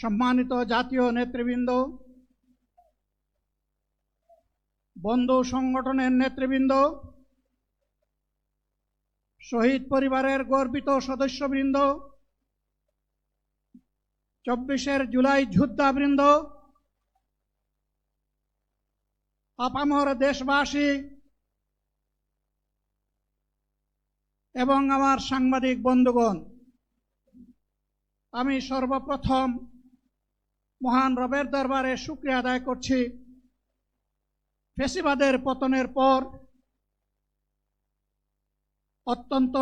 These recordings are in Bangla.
সম্মানিত জাতীয় নেতৃবৃন্দ, বন্ধু সংগঠনের নেতৃবৃন্দ, শহীদ পরিবারের গর্বিত সদস্যবৃন্দ, চব্বিশের জুলাই যোদ্ধাবৃন্দ, আপামর দেশবাসী এবং আমার সাংবাদিক বন্ধুগণ, আমি সর্বপ্রথম মহান রবের দরবারে শুক্রিয়া আদায় করছি। ফেসিবাদের পতনের পর অত্যন্ত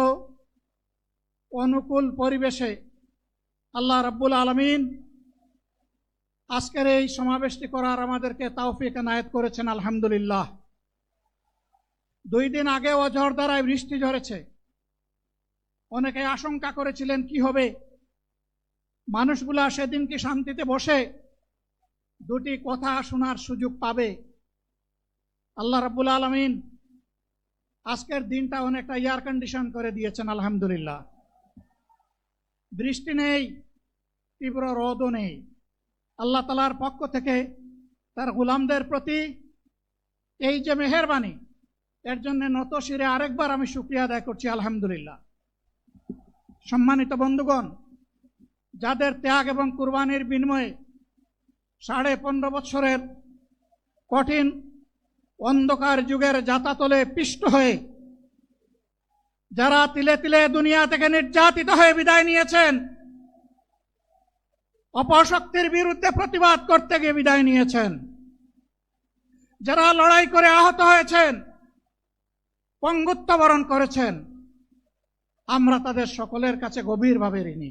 অনুকূল পরিবেশে আল্লাহ রাব্বুল আলমিন আজকের এই সমাবেশটি করার আমাদেরকে তাওফিক নায়ত করেছেন, আলহামদুলিল্লাহ। দুই দিন আগে অঝড় দ্বারায় বৃষ্টি ঝরেছে। অনেকে আশঙ্কা করেছিলেন, কি হবে? মানুষগুলা সেদিন কি শান্তিতে বসে দুটি কথা শোনার সুযোগ পাবে। আল্লাহ রাব্বুল আলমিন আজকের দিনটা অনেকটা এয়ার কন্ডিশন করে দিয়েছেন, আলহামদুলিল্লাহ। বৃষ্টি নেই, তীব্র রোদও নেই। আল্লাহ তালার পক্ষ থেকে তার গুলামদের প্রতি এই যে মেহরবানি, এর জন্য নত শিরে আরেকবার আমি শুক্রিয়া আদায় করছি, আলহামদুলিল্লাহ। সম্মানিত বন্ধুগণ যাদের ত্যাগ এবং কুরবানির বিনিময়ে সাড়ে পনেরো বৎসরের কঠিন অন্ধকার যুগের যাতাতলে পিষ্ট হয়ে যারা তিলে তিলে দুনিয়া থেকে নির্যাতিত হয়ে বিদায় নিয়েছেন, অপশক্তির বিরুদ্ধে প্রতিবাদ করতে গিয়ে বিদায় নিয়েছেন, যারা লড়াই করে আহত হয়েছেন, পঙ্গুত্ব বরণ করেছেন, আমরা তাদের সকলের কাছে গভীরভাবে ঋণী।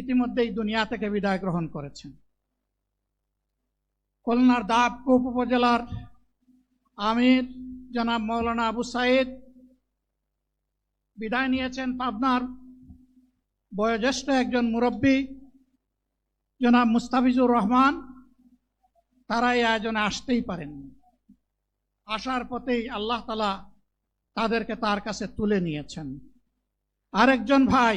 ইতিমধ্যেই দুনিয়া থেকে বিদায় গ্রহণ করেছেন। খুলনার দাবকুপ উপজেলার আমির জনাব মৌলানা আবু সাইদ বিদায় নিয়েছেন পাবনার বয়োজ্যেষ্ঠ একজন মুরব্বী জনাব মুস্তাফিজুর রহমান। তারা এই আয়োজনে আসতেই পারেননি। আসার পথেই আল্লাহ তালা তাদেরকে তার কাছে তুলে নিয়েছেন। আরেকজন ভাই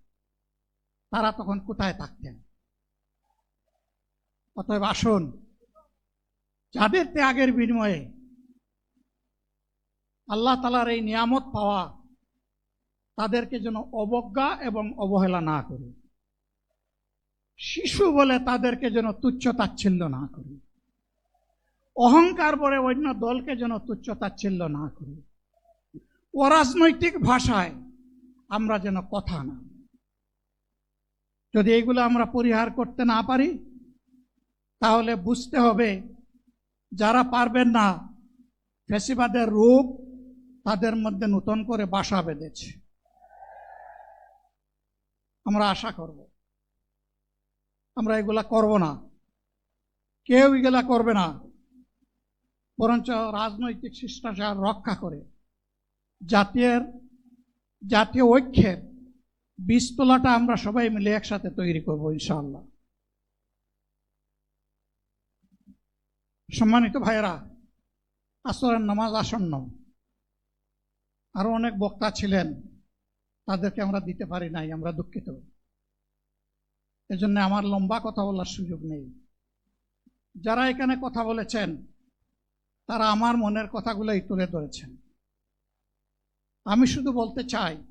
তারা তখন কোথায় থাকতেন? অতএব আসুন, যাদের ত্যাগের বিনিময়ে আল্লাহ তালার এই নিয়ামত পাওয়া তাদেরকে যেন অবজ্ঞা এবং অবহেলা না করি, শিশু বলে তাদেরকে যেন তুচ্ছ তাচ্ছিল্য না করি, অহংকার বলে অন্য দলকে যেন তুচ্ছ তাচ্ছিল্য না করি, অরাজনৈতিক ভাষায় আমরা যেন কথা না যদি এগুলো আমরা পরিহার করতে না পারি, তাহলে বুঝতে হবে যারা পারবেন না, ফেসিবাদের রূপ তাদের মধ্যে নতুন করে বাসা বেঁধেছে। আমরা আশা করব। আমরা এগুলা করব না। কেউ এগুলা করবে না। বরঞ্চ রাজনৈতিক শিষ্টাচার রক্ষা করে জাতীয় জাতীয় ঐক্যের বীজতলাটা আমরা সবাই মিলে একসাথে তৈরি করব, ইনশাআল্লাহ। সম্মানিত ভাইয়েরা, আসরের নামাজ আসন্ন। আরও অনেক বক্তা ছিলেন, তাদেরকে আমরা দিতে পারি নাই, আমরা দুঃখিত। এজন্য আমার লম্বা কথা বলার সুযোগ নেই। যারা এখানে কথা বলেছেন, তারা আমার মনের কথাগুলোই তুলে ধরেছেন। আমি শুধু বলতে চাই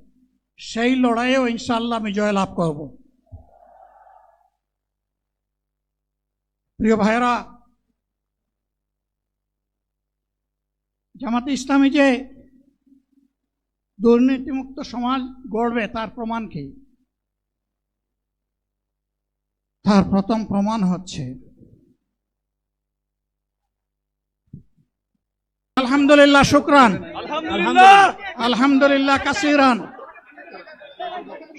সেই লড়াইয়েও ইনশাল্লাহ আমি জয়লাভ করব। প্রিয় ভাইয়েরা জামাতে ইসলামী যে দুর্নীতিমুক্ত সমাজ গড়বে তার প্রমাণ কি? তার প্রথম প্রমাণ হচ্ছে আলহামদুলিল্লাহ শুক্রান আলহামদুলিল্লাহ কাসিরান।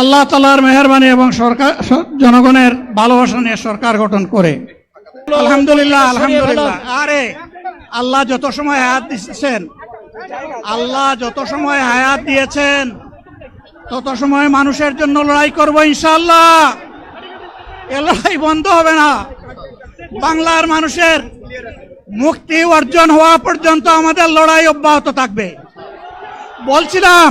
আল্লাহ তালার মেহরবানি এবং সরকার জনগণের ভালোবাসা নিয়ে সরকার গঠন করে। আলহামদুলিল্লাহ আলহামদুলিল্লাহ। আরে, আল্লাহ যত সময় হায়াত দিচ্ছেন আল্লাহ যত সময় হায়াত দিয়েছেন, তত সময় মানুষের জন্য লড়াই করব ইনশাল্লাহ এ লড়াই বন্ধ হবে না। বাংলার মানুষের মুক্তি অর্জন হওয়া পর্যন্ত আমাদের লড়াই অব্যাহত থাকবে। বলছিলাম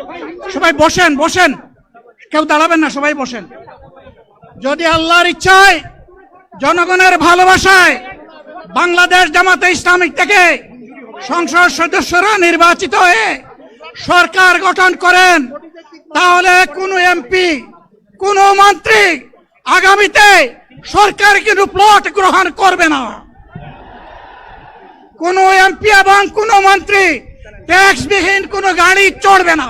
সবাই বসেন বসেন। কেউ দাঁড়াবেন না, সবাই বসেন। যদি আল্লাহর ইচ্ছায়, জনগণের ভালোবাসায় বাংলাদেশ জামাতে ইসলামিক থেকে সংসদ সদস্যরা নির্বাচিত হয়ে সরকার গঠন করেন, তাহলে কোনো এমপি, কোন মন্ত্রী আগামীতে সরকার কিন্তু প্লট গ্রহণ করবে না। কোন এমপি এবং কোন মন্ত্রী ট্যাক্স বিহীন কোন গাড়ি চড়বে না।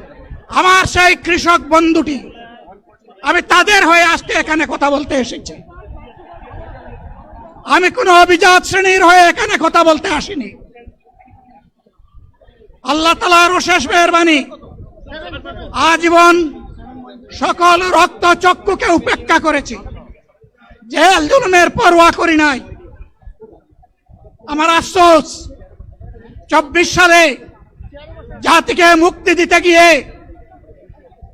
আমার সেই কৃষক বন্ধুটি আমি তাদের হয়ে আজকে এখানে কথা বলতে এসেছি। আমি কোনো অভিজাত শ্রেণির হয়ে এখানে কথা বলতে আসিনি। আল্লাহ তালার শেষ মেহরবানি। আজীবন সকল রক্ত চক্ষুকে উপেক্ষা করেছি। জেল জুলুমের পরোয়া করি নাই। আমার আফসোস, চব্বিশ সালে জাতিকে মুক্তি দিতে গিয়ে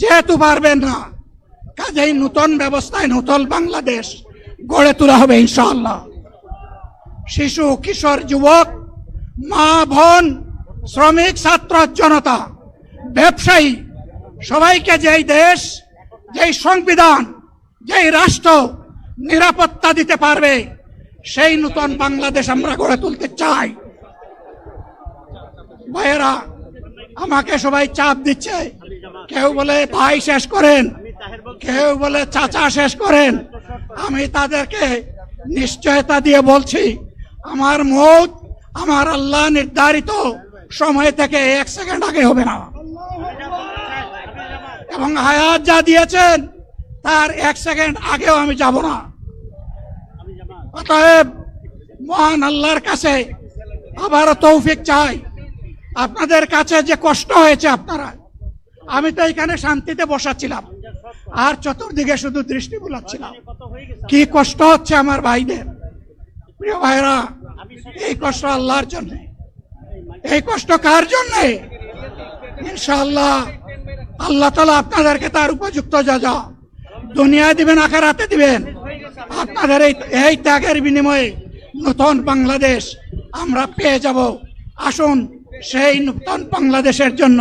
যেহেতু পারবেন না, কাজেই নূতন ব্যবস্থায় নূতন বাংলাদেশ গড়ে তোলা হবে ইনশাআল্লাহ। শিশু, কিশোর, যুবক, মা, বোন, শ্রমিক, ছাত্র, জনতা, ব্যবসায়ী, সবাইকে যেই দেশ, যেই সংবিধান, যেই রাষ্ট্র নিরাপত্তা দিতে পারবে, সেই নূতন বাংলাদেশ আমরা গড়ে তুলতে চাই। ভাইয়েরা, আমাকে সবাই চাপ দিচ্ছে। কেউ বলে ভাই শেষ করেন, কেউ বলে চাচা শেষ করেন। আমি তাদেরকে নিশ্চয়তা দিয়ে বলছি, আমার মত, আমার আল্লাহ নির্ধারিত সময় থেকে এক সেকেন্ড আগে হবে না। এবং হায়াত যা দিয়েছেন, তার এক সেকেন্ড আগেও আমি যাব না। অতএব মহান আল্লাহর কাছে আবারও তৌফিক চাই। আপনাদের কাছে যে কষ্ট হয়েছে আপনারা আমি তো এখানে শান্তিতে বসাচ্ছিলাম। আর চতুর্দিকে শুধু দৃষ্টি বুলাচ্ছিলাম। কি কষ্ট হচ্ছে আমার ভাইদের। প্রিয় ভাইরা এই কষ্ট আল্লাহর জন্য। এই কষ্ট কার জন্য? ইনশাআল্লাহ আল্লাহ তালা আপনাদেরকে তার উপযুক্ত যা যা দুনিয়ায় দিবেন, আখারাতে দিবেন, আপনাদের এই এই ত্যাগের বিনিময়ে নতুন বাংলাদেশ আমরা পেয়ে যাব। আসুন সেই নতুন বাংলাদেশের জন্য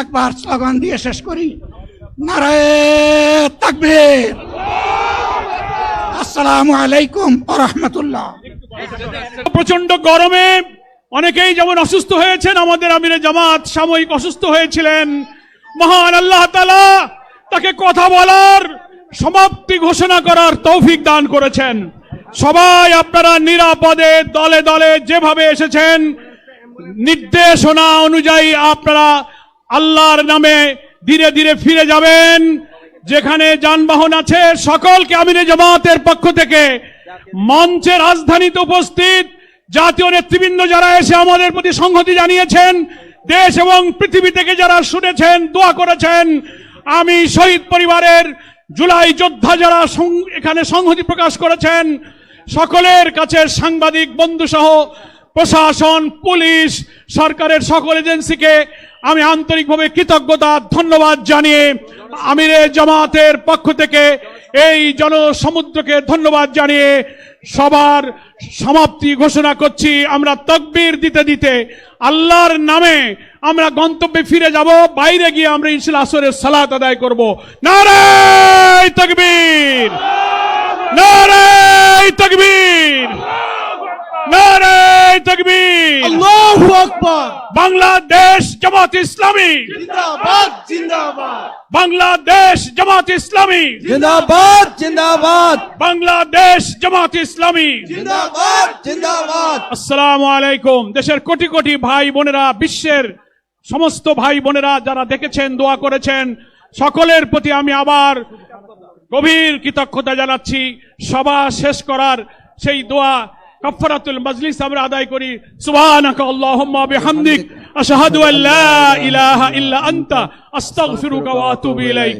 একবার স্লোগান দিয়ে শেষ করি। নারায় আসসালামু আলাইকুম রহমতুল্লাহ। প্রচণ্ড গরমে অনেকেই যেমন অসুস্থ হয়েছেন, আমাদের আমিরে জামাত সাময়িক অসুস্থ হয়েছিলেন। মহান আল্লাহ তালা তাকে কথা বলার সমাপ্তি ঘোষণা করার তৌফিক দান করেছেন। সবাই আপনারা নিরাপদে দলে দলে যেভাবে এসেছেন, নির্দেশনা অনুযায়ী আপনারা আল্লাহর নামে ধীরে ধীরে ফিরে যাবেন। যেখানে যানবাহন আছে, সকলকে আমিরে জামাতের পক্ষ থেকে মঞ্চে রাজধানীতে উপস্থিত জাতীয় নেতৃবৃন্দ যারা এসে আমাদের প্রতি সংহতি জানিয়েছেন, দেশ এবং পৃথিবী থেকে যারা শুনেছেন, দোয়া করেছেন, আমি শহীদ পরিবারের জুলাই যোদ্ধা যারা এখানে সংহতি প্রকাশ করেছেন, সকলের কাছে সাংবাদিক বন্ধু সহ প্রশাসন, পুলিশ, সরকারের সকল এজেন্সিকে আমি আন্তরিকভাবে কৃতজ্ঞতা, ধন্যবাদ জানিয়ে আমিরে জামাতের পক্ষ থেকে এই জনসমুদ্রকে ধন্যবাদ জানিয়ে সবার সমাপ্তি ঘোষণা করছি। আমরা তকবির দিতে দিতে আল্লাহর নামে আমরা গন্তব্যে ফিরে যাব, বাইরে গিয়ে আমরা ইনশাল আসরের সালাত আদায় করব। নারায় তকবীর! নারায় তকবীর! নারায় তকবীর। আল্লাহু আকবার। বাংলাদেশ জামাত ইসলামী। জিন্দাবাদ জিন্দাবাদ। বাংলাদেশ জামাত ইসলামী। জিন্দাবাদ জিন্দাবাদ। বাংলাদেশ জামাত ইসলামী। জিন্দাবাদ জিন্দাবাদ। আসসালামু আলাইকুম। দেশের কোটি কোটি ভাই বোনেরা বিশ্বের সমস্ত ভাই বোনেরা যারা দেখেছেন দোয়া করেছেন সকলের প্রতি আমি আবার গভীর কৃতজ্ঞতা জানাচ্ছি। সভা শেষ করার সেই দোয়া কাফারাতুল মজলিস আমরা আদায় করি সুবহানাকা আল্লাহুম্মা বিহামদিক আশহাদু আল্লা ইলাহা ইল্লা আনতা আস্তাগফিরুকা ওয়া আতুবু ইলাইক